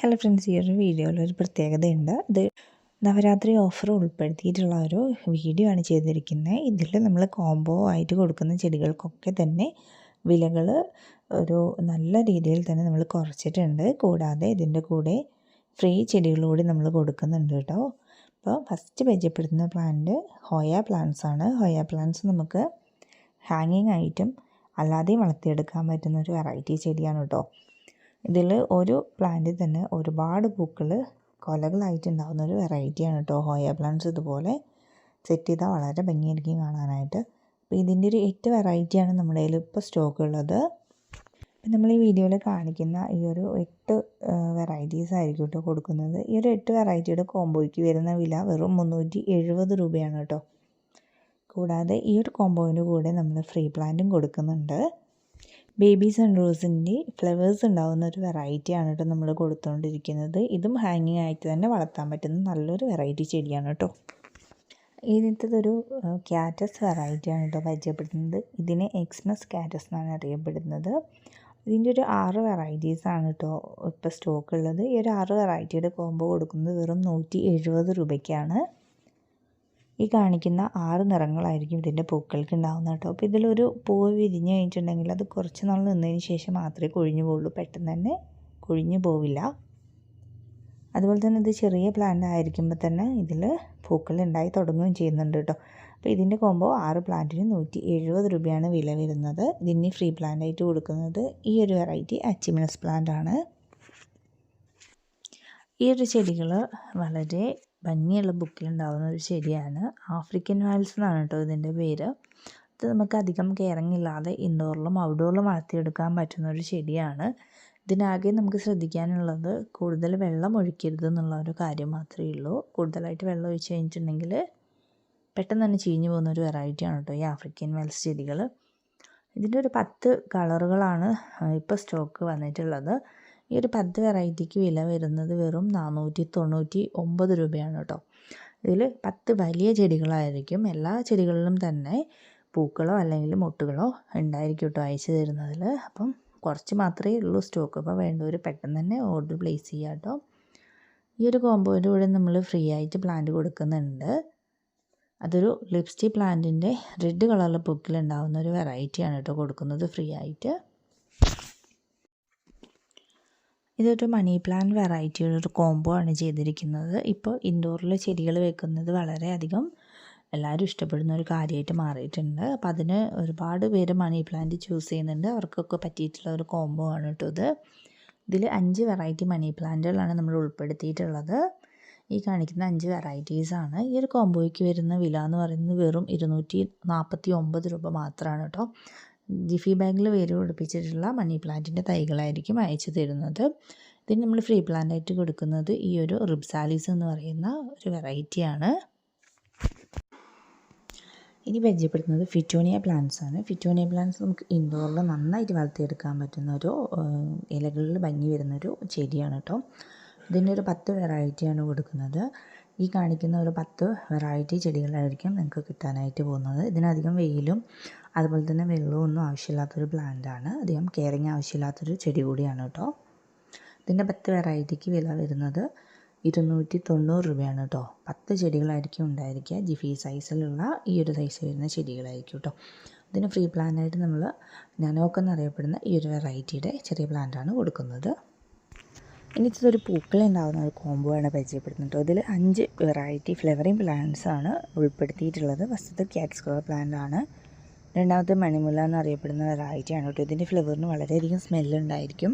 Hello friends ഈ ഒരു വീഡിയോയിൽ ഒരു പ്രത്യേകതയുണ്ട്. ഇത് നവരാത്രി ഓഫർ ഉൾപ്പെടുത്തിയിട്ടുള്ള ഒരു വീഡിയോ ആണ് ചെയ്തിരിക്കുന്നത്. ഇതിൽ നമ്മൾ കോംബോ ആയിട്ട് കൊടുക്കുന്ന ചെടികൾക്കൊക്കെ തന്നെ വിലകൾ ഒരു നല്ല രീതിയിൽ തന്നെ നമ്മൾ കുറച്ചിട്ടുണ്ട്. കൂടാതെ ഇതിന്റെ കൂടെ ഫ്രീ ചെടികളൂടി നമ്മൾ കൊടുക്കുന്നുണ്ട് കേട്ടോ. അപ്പോൾ ഫസ്റ്റ് പരിചയപ്പെടുത്തുന്ന പ്ലാന്റ് ഹോയ പ്ലാന്റ്സ് ആണ്. ഹോയ പ്ലാന്റ്സ് നമുക്ക് ഹാങ്ങിങ് ആയിട്ടും അല്ലാതെയും വളർത്തിയെടുക്കാൻ പറ്റുന്ന ഒരു വെറൈറ്റി ചെടിയാണ് കേട്ടോ. ഇതിൽ ഒരു പ്ലാന്റിൽ തന്നെ ഒരുപാട് പൂക്കൾ കൊലകളായിട്ടുണ്ടാകുന്ന ഒരു വെറൈറ്റിയാണ് കേട്ടോ ഹോയ പ്ലാന്റ്സ് ഇതുപോലെ സെറ്റ് ചെയ്താൽ വളരെ ഭംഗിയായിരിക്കും കാണാനായിട്ട്. അപ്പോൾ ഇതിന്റെ ഒരു എട്ട് വെറൈറ്റിയാണ് നമ്മുടെ കയ്യിൽ ഇപ്പോൾ സ്റ്റോക്ക് ഉള്ളത്. ഇപ്പം നമ്മൾ ഈ വീഡിയോയിൽ കാണിക്കുന്ന ഈ ഒരു എട്ട് വെറൈറ്റീസ് ആയിരിക്കും കേട്ടോ കൊടുക്കുന്നത്. ഈ ഒരു എട്ട് വെറൈറ്റിയുടെ കോംബോയ്ക്ക് വരുന്ന വില വെറും മുന്നൂറ്റി എഴുപത് രൂപയാണ് കേട്ടോ കൂടാതെ ഈ ഒരു കോംബോയിന്റെ കൂടെ നമ്മൾ ഫ്രീ പ്ലാന്റും കൊടുക്കുന്നുണ്ട്. ബേബി സൺറോസിന്റെ ഫ്ലവേഴ്സ് ഉണ്ടാകുന്ന ഒരു വെറൈറ്റിയാണ് കേട്ടോ നമ്മൾ കൊടുത്തുകൊണ്ടിരിക്കുന്നത് ഇതും ഹാങ്ങിങ് ആയിട്ട് തന്നെ വളർത്താൻ പറ്റുന്ന നല്ലൊരു വെറൈറ്റി ചെടിയാണ് കേട്ടോ ഇതിനൊരു ക്യാറ്റസ് വെറൈറ്റിയാണ് കേട്ടോ പരിചയപ്പെടുത്തുന്നത് ഇതിനെ എക്സ്മസ് ക്യാറ്റസ് എന്നാണ് അറിയപ്പെടുന്നത്. ഇതിന്റെ ഒരു ആറ് വെറൈറ്റീസ് ആണ് കേട്ടോ ഇപ്പോൾ സ്റ്റോക്ക് ഉള്ളത്. ഈ ഒരു ആറ് വെറൈറ്റിയുടെ കോംബോ കൊടുക്കുന്നത് വെറും നൂറ്റി എഴുപത് രൂപയ്ക്കാണ്. ഈ കാണിക്കുന്ന ആറ് നിറങ്ങളായിരിക്കും ഇതിന്റെ പൂക്കൾക്ക് ഉണ്ടാകുന്നത് കേട്ടോ. അപ്പോൾ ഇതിലൊരു പൂവ് വിരിഞ്ഞ് കഴിഞ്ഞിട്ടുണ്ടെങ്കിൽ അത് കുറച്ച് നാൾ നിന്നതിന് ശേഷം മാത്രമേ കൊഴിഞ്ഞു പോവുള്ളൂ. പെട്ടെന്ന് തന്നെ കൊഴിഞ്ഞു പോവില്ല. അതുപോലെ തന്നെ ഇത് ചെറിയ പ്ലാന്റ് ആയിരിക്കുമ്പോൾ തന്നെ ഇതിൽ പൂക്കൾ ഉണ്ടായി തുടങ്ങുകയും ചെയ്യുന്നുണ്ട് കേട്ടോ. അപ്പോൾ ഇതിന്റെ കോമ്പോ ആറ് പ്ലാന്റിന് നൂറ്റി എഴുപത് രൂപയാണ് വില വരുന്നത്. ഇതിന് ഫ്രീ പ്ലാന്റ് ആയിട്ട് കൊടുക്കുന്നത് ഈ ഒരു വെറൈറ്റി അച്ചിമിനസ് പ്ലാന്റ് ആണ്. ഈ ഒരു ചെടികൾ വളരെ ഭംഗിയുള്ള ബുക്കിലുണ്ടാകുന്ന ഒരു ചെടിയാണ്. ആഫ്രിക്കൻ വാൽസ് എന്നാണ് കേട്ടോ ഇതിന്റെ പേര്. ഇത് നമുക്ക് അധികം കെയറിങ് ഇല്ലാതെ ഇൻഡോറിലും ഔട്ട്ഡോറിലും വളർത്തിയെടുക്കാൻ പറ്റുന്ന ഒരു ചെടിയാണ്. ഇതിനാകെ നമുക്ക് ശ്രദ്ധിക്കാനുള്ളത് കൂടുതൽ വെള്ളം ഒഴിക്കരുത് എന്നുള്ള ഒരു കാര്യം മാത്രമേ ഉള്ളൂ. കൂടുതലായിട്ട് വെള്ളം ഒഴിച്ച് കഴിഞ്ഞിട്ടുണ്ടെങ്കിൽ പെട്ടെന്ന് തന്നെ ചീഞ്ഞു പോകുന്ന ഒരു വെറൈറ്റിയാണ് കേട്ടോ ഈ ആഫ്രിക്കൻ വെൽസ് ചെടികൾ ഇതിന്റെ ഒരു പത്ത് കളറുകളാണ് ഇപ്പോൾ സ്റ്റോക്ക് വന്നിട്ടുള്ളത്. ഈ ഒരു പത്ത് വെറൈറ്റിക്ക് വില വരുന്നത് വെറും നാനൂറ്റി തൊണ്ണൂറ്റി ഒമ്പത് രൂപയാണ് കേട്ടോ. ഇതിൽ പത്ത് വലിയ ചെടികളായിരിക്കും. എല്ലാ ചെടികളിലും തന്നെ പൂക്കളോ അല്ലെങ്കിൽ മുട്ടുകളോ ഉണ്ടായിരിക്കും കേട്ടോ അയച്ചു തരുന്നതിൽ അപ്പം കുറച്ച് മാത്രമേ ഉള്ളൂ സ്റ്റോക്ക്. അപ്പോൾ വേണ്ടവർ പെട്ടെന്ന് തന്നെ ഓർഡർ പ്ലേസ് ചെയ്യുക കേട്ടോ. ഈ ഒരു കോമ്പോയുടെ കൂടെ നമ്മൾ ഫ്രീ ആയിട്ട് പ്ലാന്റ് കൊടുക്കുന്നുണ്ട്. അതൊരു ലിപ്സ്റ്റിക് പ്ലാന്റിന്റെ റെഡ് കളറിൽ പൊക്കിലുണ്ടാവുന്ന ഒരു വെറൈറ്റിയാണ് കേട്ടോ കൊടുക്കുന്നത് ഫ്രീ ആയിട്ട്. ഇതൊരു മണി പ്ലാന്റ് വെറൈറ്റിയുടെ ഒരു കോംബോ ആണ് ചെയ്തിരിക്കുന്നത്. ഇപ്പോൾ ഇൻഡോറിൽ ചെടികൾ വെക്കുന്നത് വളരെയധികം എല്ലാവരും ഇഷ്ടപ്പെടുന്ന ഒരു കാര്യമായിട്ട് മാറിയിട്ടുണ്ട്. അപ്പോൾ അതിന് ഒരുപാട് പേര് മണി പ്ലാന്റ് ചൂസ് ചെയ്യുന്നുണ്ട്. അവർക്കൊക്കെ പറ്റിയിട്ടുള്ള ഒരു കോംബോ ആണ് കേട്ടോ ഇത്. ഇതിൽ അഞ്ച് വെറൈറ്റി മണി പ്ലാന്റുകളാണ് നമ്മൾ ഉൾപ്പെടുത്തിയിട്ടുള്ളത്. ഈ കാണിക്കുന്ന അഞ്ച് വെറൈറ്റീസാണ് ഈ ഒരു കോംബോയ്ക്ക് വരുന്ന വില എന്ന് പറയുന്നത് വെറും ഇരുന്നൂറ്റി നാൽപ്പത്തി ഒമ്പത് രൂപ മാത്രമാണ് കേട്ടോ. ജിഫി ബാഗിൽ വേര് പിടിപ്പിച്ചിട്ടുള്ള മണി പ്ലാന്റിന്റെ തൈകളായിരിക്കും അയച്ചു തരുന്നത്. ഇതിന് നമ്മൾ ഫ്രീ പ്ലാന്റായിട്ട് കൊടുക്കുന്നത് ഈ ഒരു റിബ്സാലിസ് എന്ന് പറയുന്ന ഒരു വെറൈറ്റിയാണ് ഇനി പരിചയപ്പെടുത്തുന്നത് ഫിറ്റോണിയ പ്ലാന്റ്സ് ആണ്. ഫിറ്റോണിയ പ്ലാന്റ്സ് നമുക്ക് ഇൻഡോറിൽ നന്നായിട്ട് വളർത്തിയെടുക്കാൻ പറ്റുന്ന ഒരു ഇലകളിൽ ഭംഗി വരുന്നൊരു ചെടിയാണ് കേട്ടോ ഇതിന്റെ ഒരു പത്ത് വെറൈറ്റിയാണ് കൊടുക്കുന്നത്. ഈ കാണിക്കുന്ന ഒരു പത്ത് വെറൈറ്റി ചെടികളായിരിക്കും നിങ്ങൾക്ക് കിട്ടാനായിട്ട് പോകുന്നത്. ഇതിനധികം വെയിലും അതുപോലെ തന്നെ വെള്ളവും ഒന്നും ആവശ്യമില്ലാത്തൊരു പ്ലാന്റാണ് അധികം കെയറിങ് ആവശ്യമില്ലാത്തൊരു ചെടി കൂടിയാണ് കേട്ടോ. ഇതിന്റെ പത്ത് വെറൈറ്റിക്ക് വില വരുന്നത് ഇരുന്നൂറ്റി തൊണ്ണൂറ് രൂപയാണ് കേട്ടോ. പത്ത് ചെടികളായിരിക്കും ഉണ്ടായിരിക്കുക. ജിഫി സൈസിലുള്ള ഈ ഒരു സൈസ് വരുന്ന ചെടികളായിരിക്കും കേട്ടോ. ഇതിന് ഫ്രീ പ്ലാന്റായിട്ട് നമ്മൾ നനോക്കെന്നറിയപ്പെടുന്ന ഈ ഒരു വെറൈറ്റിയുടെ ചെറിയ പ്ലാന്റാണ് കൊടുക്കുന്നത്. ഇനി ഇതൊരു പൂക്കളുണ്ടാകുന്ന ഒരു കോംബോ ആണ് പരിചയപ്പെടുത്തുന്നത് അതിൽ അഞ്ച് വെറൈറ്റി ഫ്ലവറിങ് പ്ലാന്റ്സ് ആണ് ഉൾപ്പെടുത്തിയിട്ടുള്ളത്. ഫസ്റ്റത്തെ ക്യാറ്റ്സ് കളർ പ്ലാന്റ് ആണ്. രണ്ടാമത്തെ മണിമുല്ല എന്നറിയപ്പെടുന്ന വെറൈറ്റി ആണ് കേട്ടോ. ഇതിന്റെ ഫ്ലവറിന് വളരെയധികം സ്മെല്ലുണ്ടായിരിക്കും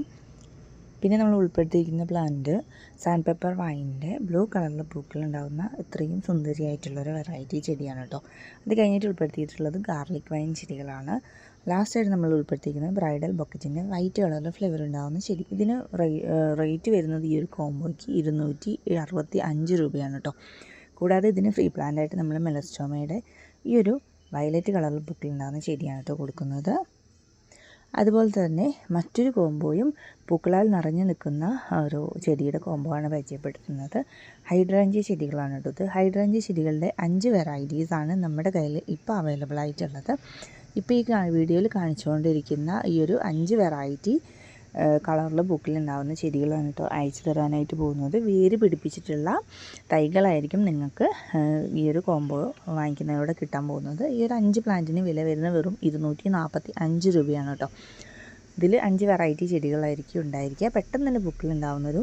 പിന്നെ നമ്മൾ ഉൾപ്പെടുത്തിയിരിക്കുന്ന പ്ലാന്റ് സാൻഡ് പേപ്പർ വൈനിന്റെ ബ്ലൂ കളറിലെ പൂക്കളുണ്ടാകുന്ന ഇത്രയും സുന്ദരിയായിട്ടുള്ളൊരു വെറൈറ്റി ചെടിയാണ് കേട്ടോ. അത് കഴിഞ്ഞിട്ട് ഉൾപ്പെടുത്തിയിട്ടുള്ളത് ഗാർലിക് വൈൻ ചെടികളാണ്. ലാസ്റ്റായിട്ട് നമ്മൾ ഉൾപ്പെടുത്തിയിരിക്കുന്നത് ബ്രൈഡൽ ബൊക്കറ്റിന്റെ വൈറ്റ് കളറിൽ ഫ്ലേവർ ഉണ്ടാകുന്ന ശരി ഇതിന് റേറ്റ് വരുന്നത് ഈ ഒരു കോംബോയ്ക്ക് ഇരുന്നൂറ്റി അറുപത്തി അഞ്ച് രൂപയാണ് കേട്ടോ കൂടാതെ ഇതിന് ഫ്രീ പ്ലാന്റായിട്ട് നമ്മൾ മെലസ്റ്റോമയുടെ ഈ ഒരു വയലറ്റ് കളറിൽ പൂക്കളുണ്ടാകുന്ന ചെടിയാണ് കേട്ടോ കൊടുക്കുന്നത്. അതുപോലെ തന്നെ മറ്റൊരു കോംബോയും പൂക്കളാൽ നിറഞ്ഞു നിൽക്കുന്ന ഒരു ചെടിയുടെ കോംബോ ആണ് പരിചയപ്പെടുത്തുന്നത്. ഹൈഡ്രാഞ്ചി ചെടികളാണ് കേട്ടോ ഇത്. ഹൈഡ്രാഞ്ചി ചെടികളുടെ അഞ്ച് വെറൈറ്റീസാണ് നമ്മുടെ കയ്യിൽ ഇപ്പോൾ അവൈലബിൾ ആയിട്ടുള്ളത്. ഇപ്പോൾ ഈ വീഡിയോയിൽ കാണിച്ചുകൊണ്ടിരിക്കുന്ന ഈ ഒരു അഞ്ച് വെറൈറ്റി കളറിൽ ഉണ്ടാകുന്ന ചെടികളാണ് കേട്ടോ അയച്ചു തരാനായിട്ട് പോകുന്നത്. വേര് പിടിപ്പിച്ചിട്ടുള്ള തൈകളായിരിക്കും നിങ്ങൾക്ക് ഈ ഒരു കോംബോ വാങ്ങിക്കുന്നതിലൂടെ കിട്ടാൻ പോകുന്നത്. ഈ ഒരു അഞ്ച് പ്ലാന്റിന് വില വരുന്ന വെറും ഇരുന്നൂറ്റി നാൽപ്പത്തി അഞ്ച് രൂപയാണ് കേട്ടോ ഇതിൽ അഞ്ച് വെറൈറ്റി ചെടികളായിരിക്കും ഉണ്ടായിരിക്കുക. പെട്ടെന്ന് തന്നെ പൂക്കളുണ്ടാവുന്നൊരു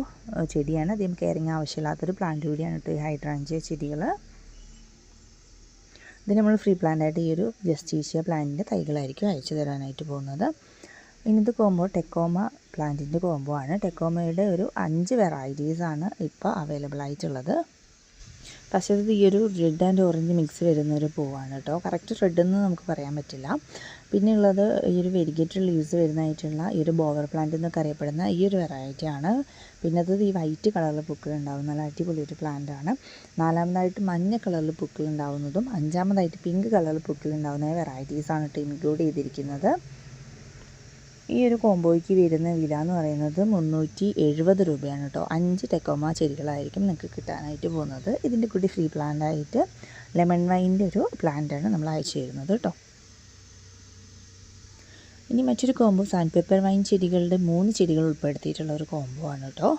ചെടിയാണ്. അധികം കെയറിങ് ആവശ്യമില്ലാത്തൊരു പ്ലാന്റ് കൂടിയാണ് കേട്ടോ ഈ ഹൈഡ്രാഞ്ചിയ ചെടികൾ ഇത് നമ്മൾ ഫ്രീ പ്ലാന്റായിട്ട് ഈ ഒരു ജസ്റ്റീഷ്യ പ്ലാന്റിന്റെ തൈകളായിരിക്കും അയച്ചു തരാനായിട്ട് പോകുന്നത്. ഇന്നത്തെ കോമ്പോ ടെക്കോമ പ്ലാന്റിന്റെ കോമ്പോ ആണ്. ടെക്കോമയുടെ ഒരു അഞ്ച് വെറൈറ്റീസാണ് ഇപ്പോൾ അവൈലബിൾ ആയിട്ടുള്ളത്. ഫസ്റ്റത് ഈ ഒരു റെഡ് ആൻഡ് ഓറഞ്ച് മിക്സ് വരുന്ന ഒരു പൂവാണ് കേട്ടോ കറക്റ്റ് റെഡ് എന്ന് നമുക്ക് പറയാൻ പറ്റില്ല. പിന്നെ ഉള്ളത് ഈ ഒരു വെരിഗേറ്റഡ് ലീവ്സ് വരുന്നതായിട്ടുള്ള ഈ ഒരു ബോവർ പ്ലാന്റ് എന്നൊക്കെ അറിയപ്പെടുന്ന ഈ ഒരു വെറൈറ്റി ആണ്. പിന്നെ അത് ഈ വൈറ്റ് കളറിൽ പൂക്കൾ ഉണ്ടാവുന്ന നല്ല അടിപൊളി ഒരു പ്ലാന്റ് ആണ്. നാലാമതായിട്ട് മഞ്ഞ കളറിൽ പൂക്കൾ ഉണ്ടാവുന്നതും അഞ്ചാമതായിട്ട് പിങ്ക് കളറിൽ പൂക്കൾ ഉണ്ടാവുന്ന വെറൈറ്റീസാണ് കേട്ടോ ഇൻക്ലൂഡ് ചെയ്തിരിക്കുന്നത്. ഈ ഒരു കോംബോയ്ക്ക് വരുന്ന വില എന്ന് പറയുന്നത് മുന്നൂറ്റി എഴുപത് രൂപയാണ് കേട്ടോ. അഞ്ച് ടെക്കോമ ചെടികളായിരിക്കും നിങ്ങൾക്ക് കിട്ടാനായിട്ട് പോകുന്നത്. ഇതിന്റെ കൂടി ഫ്രീ പ്ലാന്റായിട്ട് ലെമൺ വൈന്റെ ഒരു പ്ലാന്റാണ് നമ്മൾ അയച്ചു തരുന്നത് കേട്ടോ. ഇനി മറ്റൊരു കോംബോ സാൻഡ് പേപ്പർ വൈൻ ചെടികളുടെ മൂന്ന് ചെടികൾ ഉൾപ്പെടുത്തിയിട്ടുള്ള ഒരു കോംബോ ആണ് കേട്ടോ.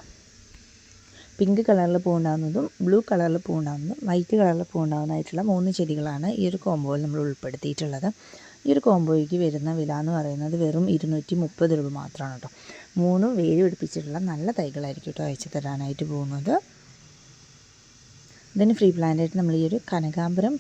പിങ്ക് കളറിൽ പൂണ്ടാവുന്നതും ബ്ലൂ കളറിൽ പൂണ്ടാവുന്നതും വൈറ്റ് കളറിൽ പൂണ്ടാവുന്നതായിട്ടുള്ള മൂന്ന് ചെടികളാണ് ഈ ഒരു കോംബോയിൽ നമ്മൾ ഉൾപ്പെടുത്തിയിട്ടുള്ളത്. ഈ ഒരു കോംബോയ്ക്ക് വരുന്ന വില എന്ന് പറയുന്നത് വെറും ഇരുന്നൂറ്റി മുപ്പത് രൂപ മാത്രമാണ് കേട്ടോ. മൂന്നും വേര് പിടിപ്പിച്ചിട്ടുള്ള നല്ല തൈകളായിരിക്കും കേട്ടോ അയച്ചു തരാനായിട്ട് പോകുന്നത്. ഇതിന് ഫ്രീ പ്ലാന്റായിട്ട് നമ്മൾ ഈ ഒരു കനകാംബരം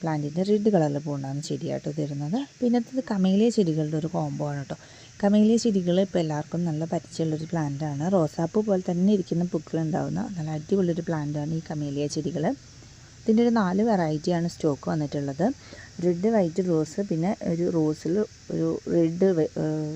പ്ലാന്റിന്റെ റെഡ് കളറിൽ പൂണ്ടാകുന്ന ചെടിയായിട്ട് തരുന്നത്. പിന്നെ കമേലിയ ചെടികളുടെ ഒരു കോംബോ ആണ് കേട്ടോ. കമേലിയ ചെടികൾ ഇപ്പോൾ എല്ലാവർക്കും നല്ല പരിചയമുള്ളൊരു പ്ലാന്റാണ്. റോസാപ്പൂ പോലെ തന്നെ ഇരിക്കുന്ന പൂക്കൾ ഉണ്ടാകുന്ന നല്ല അടിപൊളിയൊരു പ്ലാന്റാണ് ഈ കമേലിയ ചെടികൾ ഇതിന്റെ ഒരു നാല് വെറൈറ്റിയാണ് സ്റ്റോക്ക് വന്നിട്ടുള്ളത്. റെഡ് വൈറ്റ് റോസ് പിന്നെ ഒരു റോസിൽ ഒരു റെഡ്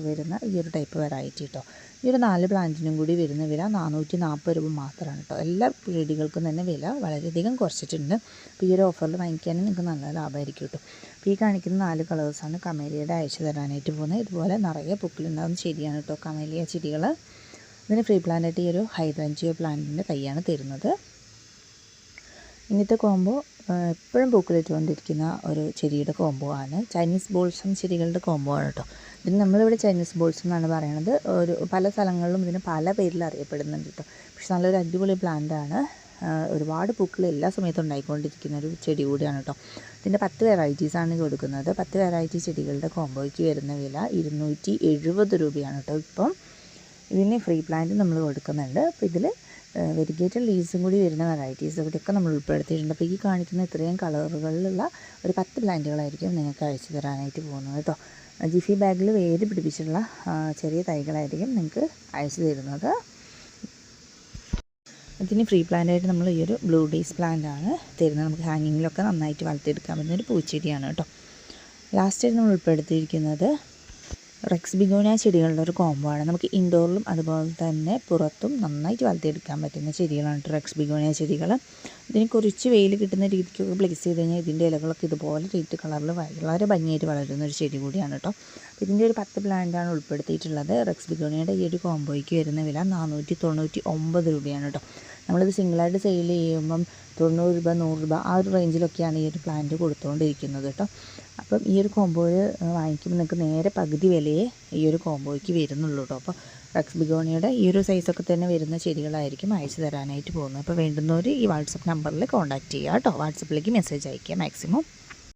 വരുന്ന ഈ ഒരു ടൈപ്പ് വെറൈറ്റി കേട്ടോ ഈ ഒരു നാല് പ്ലാന്റിനും കൂടി വരുന്ന വില നാനൂറ്റി നാൽപ്പത് രൂപ മാത്രമാണ് കേട്ടോ എല്ലാ ചെടികൾക്കും തന്നെ വില വളരെയധികം കുറച്ചിട്ടുണ്ട്. അപ്പോൾ ഈ ഒരു ഓഫറിൽ വാങ്ങിക്കാനും നിങ്ങൾക്ക് നല്ല ലാഭമായിരിക്കും കേട്ടോ ഈ കാണിക്കുന്ന നാല് കളേഴ്സാണ് കമേലിയുടെ അയച്ചു തരാനായിട്ട് പോകുന്നത്. ഇതുപോലെ നിറയെ പൂക്കളുണ്ടാകുന്ന ചെടിയാണ് കേട്ടോ കമേലിയ ചെടികൾ ഇതിന് ഫ്രീ പ്ലാന്റായിട്ട് ഈ ഒരു ഹൈഡ്രാഞ്ചിയോ പ്ലാന്റിന്റെ തൈയാണ് തരുന്നത്. ഇന്നത്തെ കോമ്പോ എപ്പോഴും പൂക്കളിട്ടുകൊണ്ടിരിക്കുന്ന ഒരു ചെടിയുടെ കോമ്പോ ആണ്. ചൈനീസ് ബോൾസം ചെടികളുടെ കോമ്പോ ആണ് കേട്ടോ. ഇതിന് നമ്മളിവിടെ ചൈനീസ് ബോൾസം എന്നാണ് പറയണത്. ഒരു പല സ്ഥലങ്ങളിലും ഇതിന് പല പേരിൽ അറിയപ്പെടുന്നുണ്ട് കേട്ടോ. പക്ഷെ നല്ലൊരു അടിപൊളി പ്ലാന്റ് ആണ്. ഒരുപാട് പൂക്കൾ എല്ലാ സമയത്തും ഉണ്ടായിക്കൊണ്ടിരിക്കുന്ന ഒരു ചെടി കൂടിയാണ് കേട്ടോ ഇതിന്റെ പത്ത് വെറൈറ്റീസാണ് കൊടുക്കുന്നത്. പത്ത് വെറൈറ്റി ചെടികളുടെ കോമ്പോയ്ക്ക് വരുന്ന വില ഇരുന്നൂറ്റി എഴുപത് രൂപയാണ് കേട്ടോ ഇപ്പം. ഇതിന് ഫ്രീ പ്ലാന്റ് നമ്മൾ കൊടുക്കുന്നുണ്ട്. അപ്പോൾ ഇതിൽ വെരിഗേറ്റഡ് ലീവ്സും കൂടി വരുന്ന വെറൈറ്റീസ് കൂടിയൊക്കെ നമ്മൾ ഉൾപ്പെടുത്തിയിട്ടുണ്ട്. അപ്പോൾ ഈ കാണിക്കുന്ന ഇത്രയും കളറുകളിലുള്ള ഒരു പത്ത് പ്ലാന്റുകളായിരിക്കും നിങ്ങൾക്ക് അയച്ചു തരാനായിട്ട് പോകുന്നത് കേട്ടോ ജിഫി ബാഗിൽ വേര് പിടിപ്പിച്ചിട്ടുള്ള ചെറിയ തൈകളായിരിക്കും നിങ്ങൾക്ക് അയച്ചു തരുന്നത്. ഇതിന് ഫ്രീ പ്ലാന്റായിട്ട് നമ്മൾ ഈ ഒരു ബ്ലൂ ഡേയ്സ് പ്ലാന്റ് ആണ് തരുന്നത്. നമുക്ക് ഹാങ്ങിങ്ങിലൊക്കെ നന്നായിട്ട് വളർത്തിയെടുക്കാൻ പറ്റുന്ന ഒരു പൂച്ചെടിയാണ് കേട്ടോ. ലാസ്റ്റായിട്ട് നമ്മൾ ഉൾപ്പെടുത്തിയിരിക്കുന്നത് റെക്സ് ബിഗോണിയ ചെടികളുടെ ഒരു കോംബോ ആണ്. നമുക്ക് ഇൻഡോറിലും അതുപോലെ തന്നെ പുറത്തും നന്നായിട്ട് വളർത്തിയെടുക്കാൻ പറ്റുന്ന ചെടികളാണ് റെക്സ് ബിഗോണിയ ചെടികൾ ഇതിന് കുറച്ച് വെയിൽ കിട്ടുന്ന രീതിക്കൊക്കെ പ്ലേസ് ചെയ്ത് കഴിഞ്ഞാൽ ഇതിന്റെ ഇലകളൊക്കെ ഇതുപോലെ റേറ്റ് കളറിൽ വളരെ ഭംഗിയായിട്ട് വളരുന്ന ഒരു ചെടി കൂടിയാണ് കേട്ടോ. ഇതിന്റെ ഒരു പത്ത് പ്ലാന്റാണ് ഉൾപ്പെടുത്തിയിട്ടുള്ളത്. റെക്സ് ബിഗോണിയുടെ ഈ ഒരു കോംബോയ്ക്ക് വരുന്ന വില നാനൂറ്റി തൊണ്ണൂറ്റി ഒമ്പത് രൂപയാണ് കേട്ടോ. നമ്മളിത് സിംഗിളായിട്ട് സെയിൽ ചെയ്യുമ്പം തൊണ്ണൂറ് രൂപ നൂറ് രൂപ ആ ഒരു റേഞ്ചിലൊക്കെയാണ് ഈ ഒരു പ്ലാന്റ് കൊടുത്തുകൊണ്ടിരിക്കുന്നത് കേട്ടോ. അപ്പം ഈ ഒരു കോംബോയിൽ വാങ്ങിക്കുമ്പോൾ നിങ്ങൾക്ക് നേരെ പകുതി വിലയെ ഈ ഒരു കോമ്പോയ്ക്ക് വരുന്നുള്ളൂ കേട്ടോ അപ്പോൾ റക്സ് ബിഗോണിയുടെ ഈ ഒരു സൈസൊക്കെ തന്നെ വരുന്ന ചെടികളായിരിക്കും അയച്ചു തരാനായിട്ട് പോകുന്നത്. അപ്പോൾ വേണ്ടുന്നവർ ഈ വാട്സപ്പ് നമ്പറിൽ കോൺടാക്റ്റ് ചെയ്യുക കേട്ടോ വാട്സപ്പിലേക്ക് മെസ്സേജ് അയയ്ക്കുക മാക്സിമം